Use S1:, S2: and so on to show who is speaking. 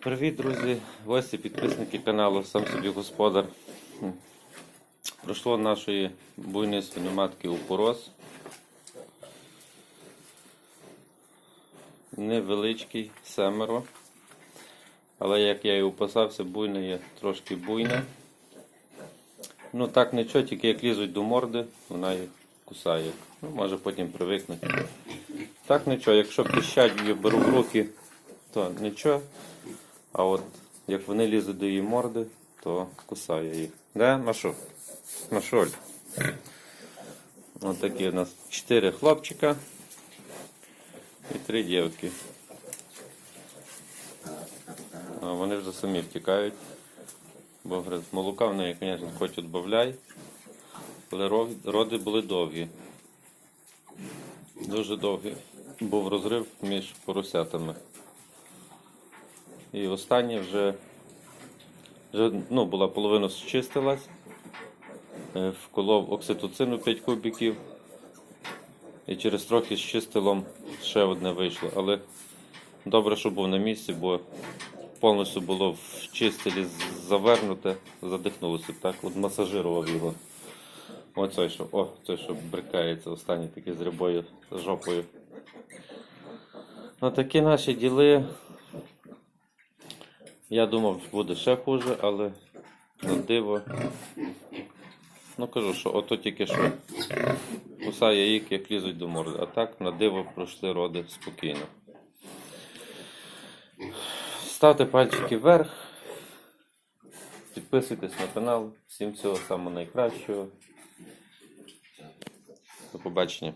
S1: Привіт, друзі, гості, підписники каналу Сам собі господар. Пройшло нашої буйної свиноматки упорос. Невеличкий, семеро. Але як я і опасався, буйне є трошки буйне. Ну так нічого, тільки як лізуть до морди, вона їх кусає. Ну, може потім привикнути. Так нічого, якщо пищать, я беру в руки, то нічого. А от як вони лізуть до її морди, то кусає їх. Да, Машу? Машуль. Ось такі у нас чотири хлопчика і три дівки. Вони вже самі втікають. Бо говорить, молока в неї, звісно, хоч відбавляй. Але роди були довгі. Дуже довгі. Був розрив між поросятами. І останнє вже, вже ну, була половина зчистилась. Е, Вколов окситоцину 5 кубиків. І через трохи з чистилом ще одне вийшло. Але добре, що був на місці, бо повністю було в чистилі завернуте, задихнулося. Так, от масажирував його. Оцей що, о, цей що брикається, останній такий з рябою з жопою. Ну такі наші діли. Я думав, буде ще хуже, але на диво. Ну кажу, що ото тільки що кусає їх, як лізуть до морди. А так на диво пройшли роди спокійно. Ставте пальчики вверх. Підписуйтесь на канал. Всім всього самого найкращого. До побачення.